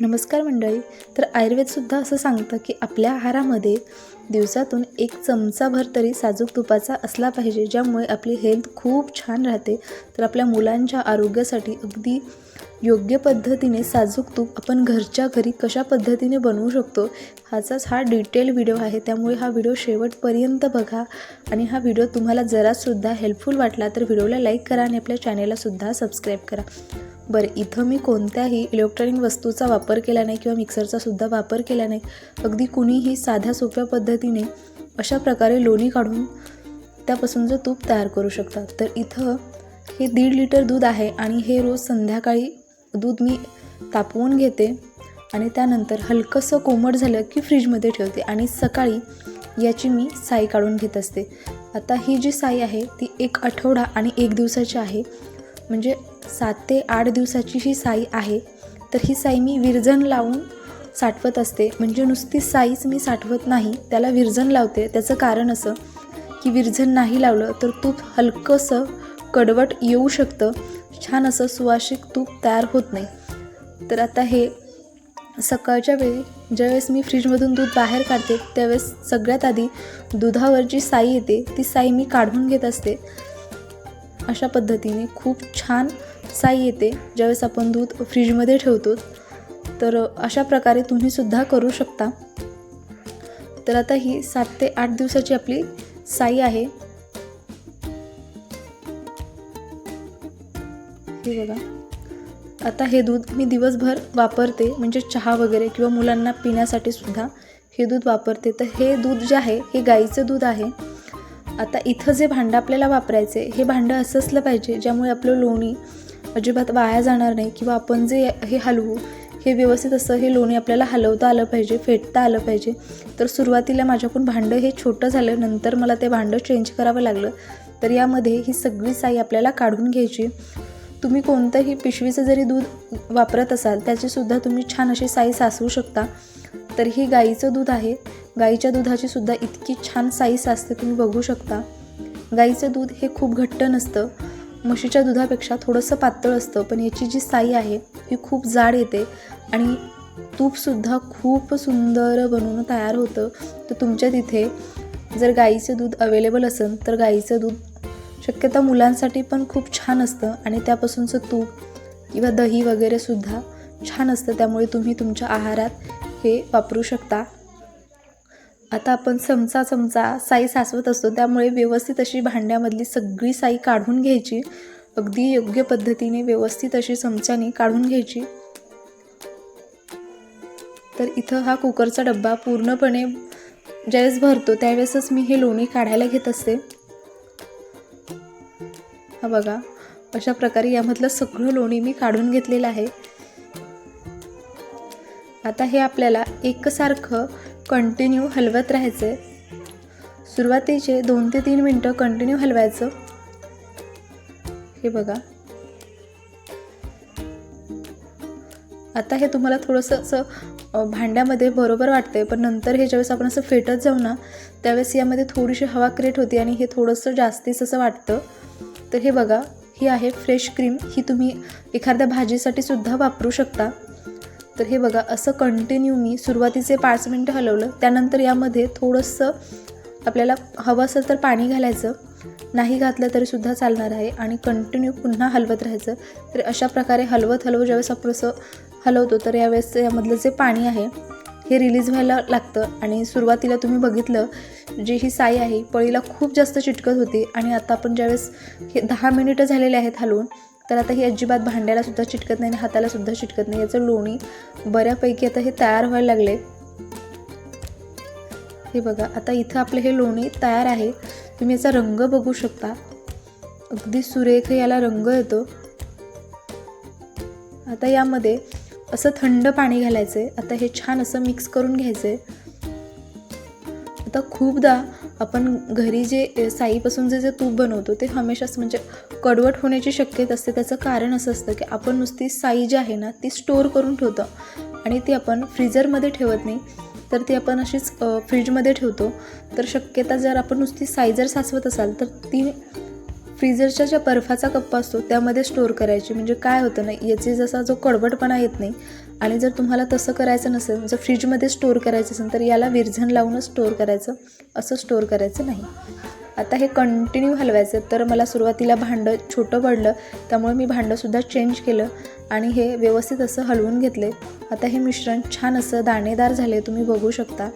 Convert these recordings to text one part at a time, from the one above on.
नमस्कार मंडळी. तर आयुर्वेदसुद्धा असं सांगतं की आपल्या आहारामध्ये दिवसातून एक चमचाभर तरी साजूक तुपाचा असला पाहिजे ज्यामुळे आपली हेल्थ खूप छान राहते. तर आपल्या मुलांच्या आरोग्यासाठी अगदी योग्य पद्धतीने साजूक तूप आपण घरच्या घरी कशा पद्धतीने बनवू शकतो ह्याचाच हा डिटेल व्हिडिओ आहे. त्यामुळे हा व्हिडिओ शेवटपर्यंत बघा आणि हा व्हिडिओ तुम्हाला जरासुद्धा हेल्पफुल वाटला तर व्हिडिओला लाईक करा आणि आपल्या चॅनेललासुद्धा सबस्क्राईब करा. बरं इथं मी कोणत्याही इलेक्ट्रॉनिक वस्तूचा वापर केला नाही किंवा मिक्सरचासुद्धा वापर केला नाही. अगदी कुणीही साध्या सोप्या पद्धतीने अशा प्रकारे लोणी काढून त्यापासूनचं तूप तयार करू शकतात. तर इथं हे दीड लिटर दूध आहे आणि हे रोज संध्याकाळी दूध मी तापवून घेते आणि त्यानंतर हलकंसं कोमट झालं की फ्रीजमध्ये ठेवते आणि सकाळी याची मी साई काढून घेत असते. आता ही जी साई आहे ती एक आठवडा आणि एक दिवसाची आहे. म्हणजे सात ते आठ दिवसाची ही साई आहे. तर ही साई मी विरजण लावून साठवत असते. म्हणजे नुसती साईच मी साठवत नाही त्याला विरजण लावते. त्याचं कारण असं की विरजण नाही लावलं तर तूप हलकंसं कडवट येऊ शकतं. छान असं सुवासिक तूप तयार होत नाही. तर आता हे सकाळच्या वेळी ज्यावेळेस मी फ्रीजमधून दूध बाहेर काढते त्यावेळेस सगळ्यात आधी दुधावर जी साई येते ती साई मी काढून घेत असते. अशा पद्धतीने खूप छान साई येते ज्यावेळेस आपण दूध फ्रीजमध्ये ठेवतो तर अशा प्रकारे तुम्हीसुद्धा करू शकता. तर आता ही सात ते आठ दिवसाची आपली साई आहे. हे बघा. आता हे दूध मी दिवसभर वापरते म्हणजे चहा वगैरे किंवा मुलांना पिण्यासाठी सुद्धा हे दूध वापरते. तर हे दूध जे आहे हे गाईचं दूध आहे. आता इथं जे भांडं आपल्याला वापरायचे हे भांडं असं असलं पाहिजे ज्यामुळे आपलं लोणी अजिबात वाया जाणार नाही किंवा आपण जे हे हलवू हे व्यवस्थित असं हे लोणी आपल्याला हलवता आलं पाहिजे फेटता आलं पाहिजे. तर सुरुवातीला माझ्याकडून भांडं हे छोटं झालं नंतर मला ते भांडं चेंज करावं लागलं. तर यामध्ये ही सगळी साई आपल्याला काढून घ्यायची. तुम्ही कोणतंही पिशवीचं जरी दूध वापरत असाल त्याचीसुद्धा तुम्ही छान अशी साई सासवू शकता. तर ही गाईचं दूध आहे. गाईच्या दुधाची सुद्धा इतकी छान साई असते तुम्ही बघू शकता. गाईचं दूध हे खूप घट्ट नसतं. म्हशीच्या दुधापेक्षा थोडंसं पातळ असतं पण याची जी साई आहे ही खूप जाड येते आणि तूपसुद्धा खूप सुंदर बनवून तयार होतं. तर तुमच्या तिथे जर गाईचं दूध अवेलेबल असेल तर गाईचं दूध शक्यता मुलांसाठी पण खूप छान असतं आणि त्यापासूनचं तूप किंवा दही वगैरेसुद्धा छान असतं. त्यामुळे तुम्ही तुमच्या आहारात हे वापरू शकता. आता आपण चमचा चमचा साई साचवत असतो त्यामुळे व्यवस्थित अशी भांड्यामधली सगळी साई काढून घ्यायची. अगदी योग्य पद्धतीने व्यवस्थित अशी चमच्याने काढून घ्यायची. तर इथं हा कुकरचा डब्बा पूर्णपणे ज्यावेळेस भरतो त्यावेळेसच मी हे लोणी काढायला घेत असते. हा बघा अशा प्रकारे यामधलं सगळं लोणी मी काढून घेतलेलं आहे. आता हे आपल्याला एकसारखं कंटिन्यू हलवत राहायचं आहे सुरुवातीचे दोन ते तीन मिनटं कंटिन्यू हलवायचं. हे बघा. आता हे तुम्हाला थोडंसं असं भांड्यामध्ये बरोबर वाटतंय पण नंतर हे ज्यावेळेस आपण असं फेटत जाऊ ना त्यावेळेस यामध्ये थोडीशी हवा क्रिएट होती आणि हे थोडंसं जास्तीच असं वाटतं. तर हे बघा ही आहे फ्रेश क्रीम ही तुम्ही एखाद्या भाजीसाठी सुद्धा वापरू शकता. तर हे बघा असं कंटिन्यू मी सुरुवातीचे पाच मिनटं हलवलं. त्यानंतर यामध्ये थोडंसं आपल्याला हवं असेल तर पाणी घालायचं नाही घातलं तरीसुद्धा चालणार आहे आणि कंटिन्यू पुन्हा हलवत राहायचं. तर अशा प्रकारे हलवत हलवत ज्यावेळेस आपण असं हलवतो तर यावेळेस यामधलं जे पाणी आहे हे रिलीज व्हायला लागतं. आणि सुरुवातीला तुम्ही बघितलं जी ही साई आहे पळीला खूप जास्त चिटकत होती. आणि आता आपण ज्यावेळेस हे दहा मिनिटं झालेले आहेत हलवून तर आता ही अजिबात भांड्यालासुद्धा चिटकत नाही आणि हातालासुद्धा चिटकत नाही. याचं लोणी बऱ्यापैकी आता हे तयार व्हायला लागले. हे बघा आता इथं आपलं हे लोणी तयार आहे. तुम्ही याचा रंग बघू शकता. अगदी सुरेख याला रंग येतो. आता यामध्ये असं थंड पाणी घालायचं आहे आता हे छान असं मिक्स करून घ्यायचं आहे आता खूपदा आपण घरी जे साईपासून जे जे तूप बनवतो ते हमेशाच म्हणजे कडवट होण्याची शक्यता असते. त्याचं कारण असं असतं की आपण नुसती साई जी आहे ना ती स्टोअर करून ठेवतो आणि ती आपण फ्रीजरमध्ये ठेवत नाही. तर ती आपण अशीच फ्रीजमध्ये ठेवतो. तर शक्यता जर आपण नुसती साई जर साचवत असाल तर ती फ्रीजरच्या ज्या बर्फाचा कप्पा असतो त्यामध्ये स्टोअर करायची. म्हणजे काय होतं ना याची जसा जो कडवटपणा येत नाही आणि जर तुम्हाला तसं करायचं नसेल जर फ्रीजमध्ये स्टोअर करायचं असेल तर याला विरझण लावूनच स्टोअर करायचं. असं स्टोअर करायचं नाही. आता हे कंटिन्यू हलवायचं तर मला सुरुवातीला भांडं छोटं पडलं त्यामुळे मी भांडंसुद्धा चेंज केलं आणि हे व्यवस्थित असं हलवून घेतले. आता हे मिश्रण छान असं दाणेदार झाले तुम्ही बघू शकता.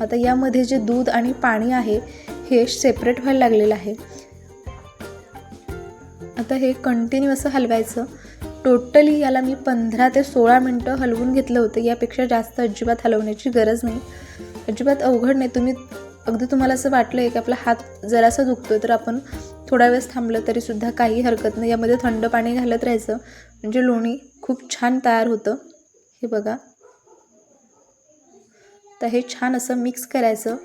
आता यामध्ये जे दूध आणि पाणी आहे हे सेपरेट व्हायला लागलेलं आहे. आता हे कंटिन्यू असं हलवायचं. टोटली याला मी पंधरा ते सोळा मिनटं हलवून घेतलं होतं. यापेक्षा जास्त अजिबात हलवण्याची गरज नाही. अजिबात अवघड नाही. तुम्ही अगदी तुम्हाला असं वाटलं आहे की आपला हात जरासा दुखतो तर आपण थोडा वेळेस थांबलं तरीसुद्धा काही हरकत नाही. यामध्ये थंड पाणी घालत राहायचं. म्हणजे लोणी खूप छान तयार होतं. हे बघा. तर हे छान असं मिक्स करायचं.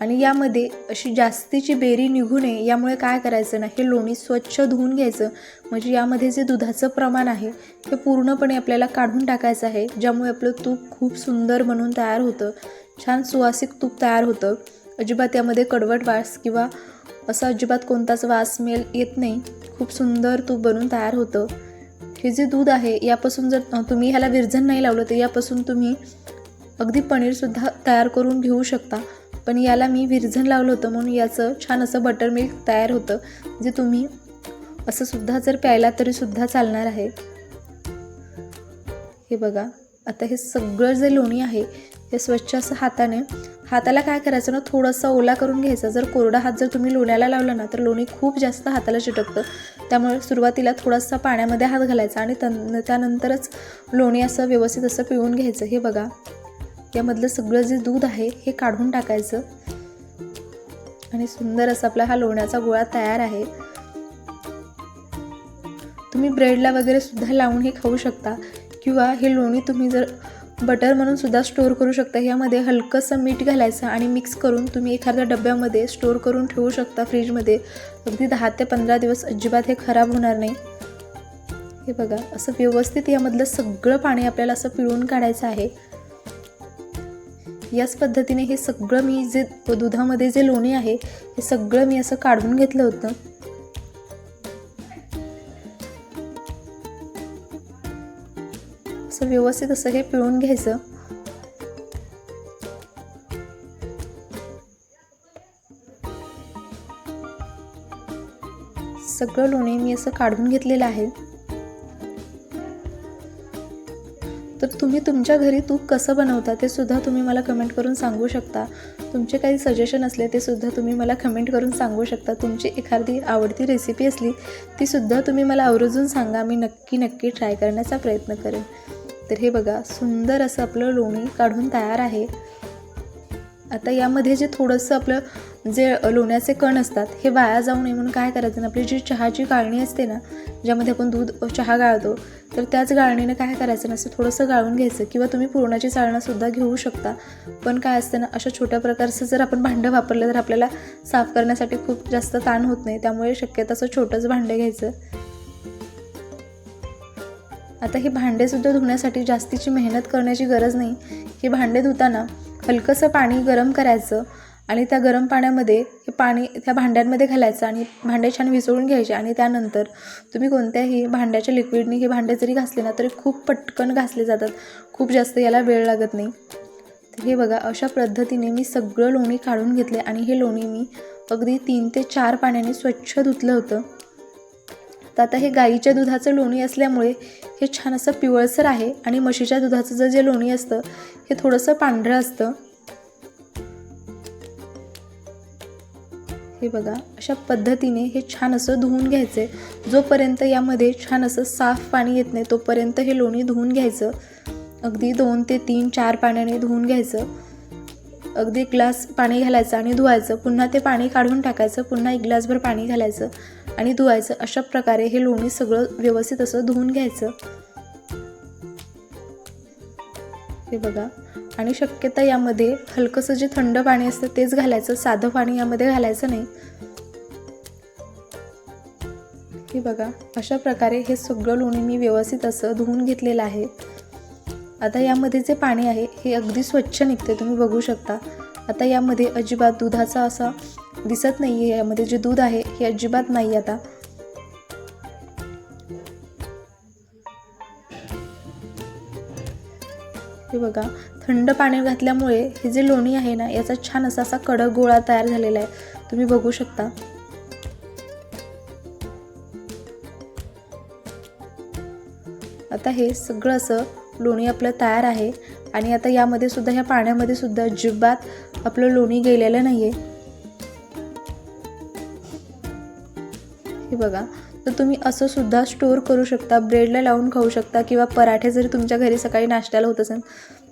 आणि यामध्ये अशी जास्तीची बेरी निघू नये यामुळे काय करायचं ना हे लोणी स्वच्छ धुवून घ्यायचं. म्हणजे यामध्ये जे दुधाचं प्रमाण आहे हे पूर्णपणे आपल्याला काढून टाकायचं आहे ज्यामुळे आपलं तूप खूप सुंदर बनून तयार होतं. छान सुवासिक तूप तयार होतं. अजिबात यामध्ये कडवट वास किंवा असा अजिबात कोणताच वास मेल येत नाही. खूप सुंदर तूप बनून तयार होतं. हे जे दूध आहे यापासून जर तुम्ही ह्याला विरझण नाही लावलं तर यापासून तुम्ही अगदी पनीरसुद्धा तयार करून घेऊ शकता. पण याला मी विरझण लावलं होतं म्हणून याचं छान असं बटर मिल्क तयार होतं जे तुम्ही असं सुद्धा जर प्यायला तरीसुद्धा चालणार आहे. हे बघा आता हे सगळं जे लोणी आहे हे स्वच्छ असं हाताने हाताला काय करायचं ना थोडंसं ओला करून घ्यायचा. जर कोरडा हात जर तुम्ही लोण्याला लावला ना तर लोणी खूप जास्त हाताला चिटकतं. त्यामुळे सुरुवातीला थोडासा पाण्यामध्ये हात घालायचा आणि तन त्यानंतरच लोणी असं व्यवस्थित असं पिळून घ्यायचं. हे बघा यामधलं सगळं जे दूध आहे हे काढून टाकायचं. आणि सुंदर असा आपला हा लोण्याचा गोळा तयार आहे. तुम्ही ब्रेडला वगैरे सुद्धा लावून हे खाऊ शकता. किंवा हे लोणी तुम्ही जर बटर म्हणून सुद्धा स्टोअर करू शकता. यामध्ये हलकंसं मीठ घालायचं आणि मिक्स करून तुम्ही एखाद्या डब्यामध्ये स्टोअर करून ठेवू शकता फ्रीजमध्ये. अगदी दहा ते पंधरा दिवस अजिबात हे खराब होणार नाही. हे बघा असं व्यवस्थित यामधलं सगळं पाणी आपल्याला असं पिळून काढायचं आहे. याच पद्धतीने हे सगळं मी जे दुधामध्ये जे लोणी आहे हे सगळं मी असं काढून घेतलं होतं. असं व्यवस्थित असं हे पिळून घ्यायचं. सगळं लोणी मी असं काढून घेतलेलं आहे. तुम्ही तुमच्या घरी तूप कसं बनवता ते सुद्धा तुम्ही मला कमेंट करून सांगू शकता. तुमचे काही सजेशन असले ते सुद्धा तुम्ही मला कमेंट करून सांगू शकता. तुमची एखादी आवडती रेसिपी असली ती सुद्धा तुम्ही मला आवर्जून सांगा. मी नक्की नक्की ट्राय करण्याचा प्रयत्न करेन. तर हे बघा सुंदर असं आपलं लोणी काढून तयार आहे. आता यामध्ये जे थोडंसं आपलं जे लोण्याचे कण असतात हे वाया जाऊ नये म्हणून काय करायचं? ना आपली जी चहाची गाळणी असते ना ज्यामध्ये आपण दूध चहा गाळतो तर त्याच गाळणीने काय करायचं? ना असं थोडंसं गाळून घ्यायचं. किंवा तुम्ही पुरणाची चाळणंसुद्धा घेऊ शकता. पण काय असतं ना अशा छोट्या प्रकारचं जर आपण भांडं वापरलं तर आपल्याला साफ करण्यासाठी खूप जास्त ताण होत नाही. त्यामुळे शक्यतो असं छोटंच भांडं घ्यायचं. आता हे भांडेसुद्धा धुण्यासाठी जास्तीची मेहनत करण्याची गरज नाही. हे भांडे धुताना हलकंसं पाणी गरम करायचं. आणि त्या गरम पाण्यामध्ये हे पाणी त्या भांड्यांमध्ये घालायचं आणि भांडे छान विसळून घ्यायचे आणि त्यानंतर तुम्ही कोणत्याही भांड्याच्या लिक्विडने हे भांडे जरी घासले ना तरी खूप पटकन घासले जातात. खूप जास्त याला वेळ लागत नाही. तर हे बघा अशा पद्धतीने मी सगळं लोणी काढून घेतले आणि हे लोणी मी अगदी तीन ते चार पाण्याने स्वच्छ धुतलं होतं. तर आता हे गाईच्या दुधाचं लोणी असल्यामुळे हे छान असं पिवळसर आहे आणि म्हशीच्या दुधाचं जर जे लोणी असतं हे थोडंसं पांढरं असतं. हे बघा अशा पद्धतीने हे छान असं धुवून घ्यायचं. आहे जोपर्यंत यामध्ये छान असं साफ पाणी येत नाही तोपर्यंत हे लोणी धुवून घ्यायचं. अगदी दोन ते तीन चार पाण्याने धुवून घ्यायचं. अगदी एक ग्लास पाणी घालायचं आणि धुवायचं. पुन्हा ते पाणी काढून टाकायचं पुन्हा एक ग्लासभर पाणी घालायचं आणि धुवायचं. अशा प्रकारे हे लोणी सगळं व्यवस्थित असं धुवून घ्यायचं. हे बघा आणि शक्यता यामध्ये हलकंसं जे थंड पाणी असतं तेच घालायचं. साधं पाणी यामध्ये घालायचं नाही. हे बघा अशा प्रकारे हे सगळं लोणी मी व्यवस्थित असं धुवून घेतलेलं आहे. आता यामध्ये जे पाणी आहे हे अगदी स्वच्छ निघते तुम्ही बघू शकता. आता यामध्ये अजिबात दुधाचा असा दिसत नाही आहे यामध्ये जे दूध आहे हे अजिबात नाही आता. हे बघा थंड पाणी घातल्यामुळे हे जे लोणी आहे ना याचा छान असा असा कडक गोळा तयार झालेला आहे. तुम्ही बघू शकता. आता हे सगळं असं लोणी आपलं तयार आहे. आणि आता यामध्ये सुद्धा ह्या पाण्यामध्ये सुद्धा अजिबात आपलं लोणी गेलेलं नाही आहे हे बघा तर तुम्ही असं सुद्धा स्टोअर करू शकता ब्रेडला लावून खाऊ शकता किंवा पराठे जरी तुमच्या घरी सकाळी नाश्त्याला होत असेल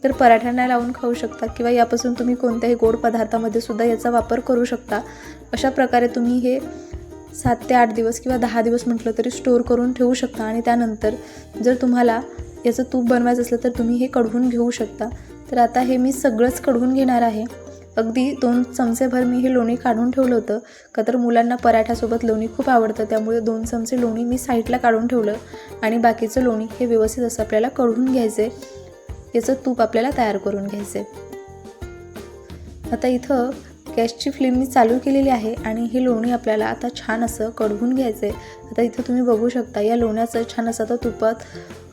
तर पराठ्यांना लावून खाऊ शकता किंवा यापासून तुम्ही कोणत्याही गोड पदार्थामध्ये सुद्धा याचा वापर करू शकता. अशा प्रकारे तुम्ही हे सात ते आठ दिवस किंवा दहा दिवस म्हटलं तरी स्टोअर करून ठेवू शकता आणि त्यानंतर जर तुम्हाला याचं तूप बनवायचं असलं तर तुम्ही हे कढवून घेऊ शकता. तर आता हे मी सगळंच कढवून घेणार आहे. अगदी दोन चमचेभर मी हे लोणी काढून ठेवलं होतं. का तर मुलांना पराठ्यासोबत लोणी खूप आवडतं त्यामुळे दोन चमचे लोणी मी साईडला काढून ठेवलं आणि बाकीचं लोणी हे व्यवस्थित असं आपल्याला कढून घ्यायचं. आहे याचं तूप आपल्याला तयार करून घ्यायचं. आहे आता इथं गॅसची फ्लेम मी चालू केलेली आहे आणि हे लोणी आपल्याला आता छान असं कढवून घ्यायचं आहे आता इथं तुम्ही बघू शकता या लोण्याचं छान असं आता तुपात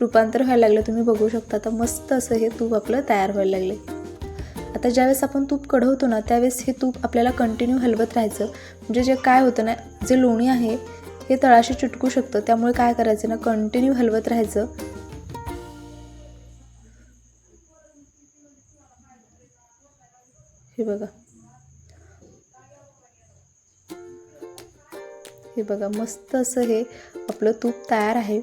रूपांतर व्हायला लागलं. तुम्ही बघू शकता आता मस्त असं हे तूप आपलं तयार व्हायला लागले आता ज्यावेळेस आपण तूप कढवतो ना त्यावेळेस हे तूप आपल्याला कंटिन्यू हलवत राहायचं. म्हणजे जे काय होतं ना जे लोणी आहे हे तळाशी चिटकू शकतं. त्यामुळे काय करायचं ना कंटिन्यू हलवत राहायचं. हे बघा. हे बघा मस्त असं हे आपलं तूप तयार आहे.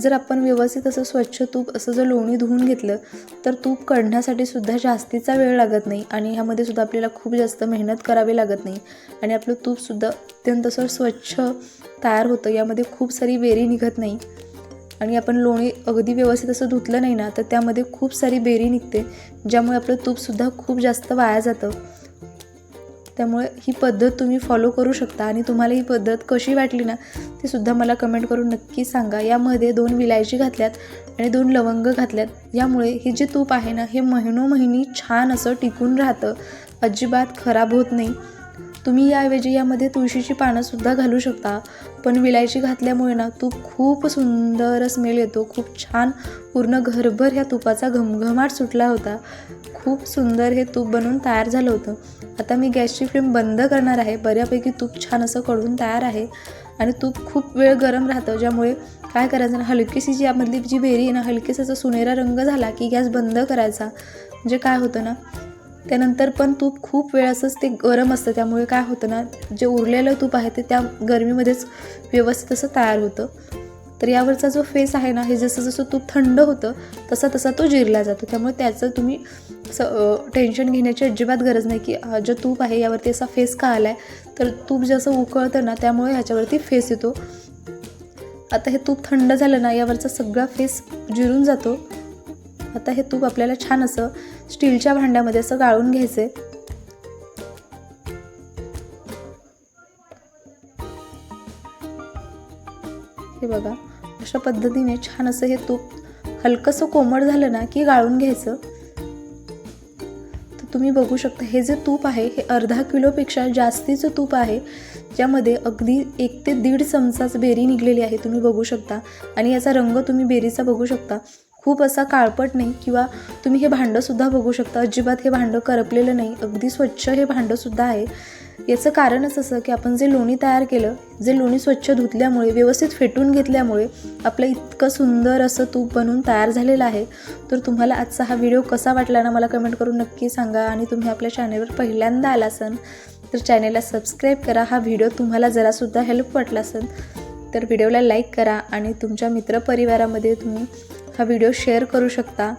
जर आपण व्यवस्थित असं स्वच्छ तूप असं जर लोणी धुवून घेतलं तर तूप काढण्यासाठी सुद्धा जास्तीचा वेळ लागत नाही आणि ह्यामध्ये सुद्धा आपल्याला खूप जास्त मेहनत करावी लागत नाही. आणि आपलं तूपसुद्धा अत्यंत असं स्वच्छ तयार होतं यामध्ये खूप सारी बेरी निघत नाही. आणि आपण लोणी अगदी व्यवस्थित असं धुतलं नाही ना तर त्यामध्ये खूप सारी बेरी निघते ज्यामुळे आपलं तूपसुद्धा खूप जास्त वाया जातं. त्यामुळे ही पद्धत तुम्ही फॉलो करू शकता आणि तुम्हाला ही पद्धत कशी वाटली ना ती सुद्धा मला कमेंट करून नक्की सांगा. यामध्ये दोन विलायची घातल्यात आणि दोन लवंग घातल्यात. यामुळे हे जे तूप आहे ना हे महिनोमहिनी छान असं टिकून राहतं. अजिबात खराब होत नाही. तुम्ही याऐवजी यामध्ये तुळशीची पानंसुद्धा घालू शकता. पण विलायची घातल्यामुळे ना तूप खूप सुंदर स्मेल येतो. खूप छान पूर्ण घरभर ह्या तुपाचा घमघमाट सुटला होता. खूप सुंदर हे तूप बनवून तयार झालं होतं. आता मी गॅसची फ्लेम बंद करणार आहे. बऱ्यापैकी तूप छान असं कढून तयार आहे. आणि तूप खूप वेळ गरम राहतं. ज्यामुळे काय करायचं ना हलकीशी जी यामधली जी बेरी आहे ना हलकीसाचा सुनेरा रंग झाला की गॅस बंद करायचा. म्हणजे काय होतं ना त्यानंतर पण तूप खूप वेळ असंच ते गरम असतं त्यामुळे काय होतं ना जे उरलेलं तूप आहे ते त्या गरमीमध्येच व्यवस्थित असं तयार होतं. तर यावरचा जो फेस आहे ना हे जसं जसं तूप थंड होतं तसा तसा तो जिरला जातो. त्यामुळे त्याचं तुम्ही स टेन्शन घेण्याची अजिबात गरज नाही की जो तूप आहे यावरती असा फेस का आला आहे तर तूप जसं उकळतं ना त्यामुळे ह्याच्यावरती फेस येतो. आता हे तूप थंड झालं ना यावरचा सगळा फेस जिरून जातो. आता हे तूप आपल्याला छान असं स्टीलच्या भांड्यामध्ये असं गाळून घ्यायचं आहे. हे बघा अशा पद्धतीने छान असं हे तूप हलकंसं कोमट झालं ना की गाळून घ्यायचं. तर तुम्ही बघू शकता हे जे तूप आहे हे अर्धा किलोपेक्षा जास्तीचं तूप आहे ज्यामध्ये अगदी एक ते दीड चमचाच बेरी निघलेली आहे तुम्ही बघू शकता. आणि याचा रंग तुम्ही बेरीचा बघू शकता. खूप असा काळपट नाही किंवा तुम्ही हे भांडंसुद्धा बघू शकता. अजिबात हे भांडं करपलेलं नाही. अगदी स्वच्छ हे भांडंसुद्धा आहे. याचं कारणच असं की आपण जे लोणी तयार केलं जे लोणी स्वच्छ धुतल्यामुळे व्यवस्थित फेटून घेतल्यामुळे आपलं इतकं सुंदर असं तूप बनवून तयार झालेलं आहे. तर तुम्हाला आजचा हा व्हिडिओ कसा वाटला ना मला कमेंट करून नक्की सांगा आणि तुम्ही आपल्या चॅनेलवर पहिल्यांदा आला असन तर चॅनेलला सबस्क्राईब करा. हा व्हिडिओ तुम्हाला जरासुद्धा हेल्प वाटला असेल तर व्हिडिओला लाईक करा आणि तुमच्या मित्रपरिवारामध्ये तुम्ही हा व्हिडिओ शेअर करू शकता.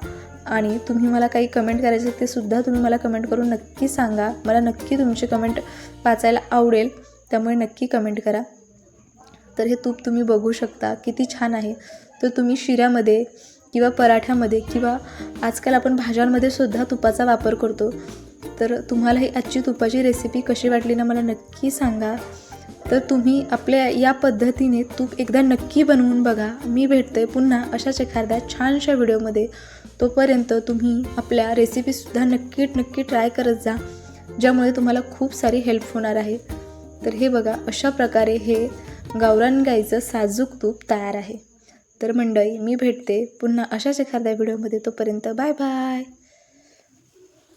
आणि तुम्ही मला काही कमेंट करायचे ते सुद्धा तुम्ही मला कमेंट करून नक्की सांगा. मला नक्की तुमचे कमेंट वाचायला आवडेल त्यामुळे नक्की कमेंट करा. तर हे तूप तुम्ही बघू शकता किती छान आहे. तर तुम्ही शिऱ्यामध्ये किंवा पराठ्यामध्ये किंवा आजकाल आपण भाज्यांमध्ये सुद्धा तुपाचा वापर करतो. तर तुम्हाला ही आजची तुपाची रेसिपी कशी वाटली ना मला नक्की सांगा. तर तुम्ही आपल्या या पद्धतीने तूप एकदा नक्की बनवून बघा. मी भेटते पुन्हा अशाच एखाद्या छानशा व्हिडिओमध्ये. तोपर्यंत तुम्ही आपल्या रेसिपीसुद्धा नक्की नक्की ट्राय करत जा ज्यामुळे तुम्हाला खूप सारी हेल्प होणार आहे. तर हे बघा अशा प्रकारे हे गावरान गाईचं साजूक तूप तयार आहे. तर मंडळी मी भेटते पुन्हा अशाच एखाद्या व्हिडिओमध्ये. तोपर्यंत बाय बाय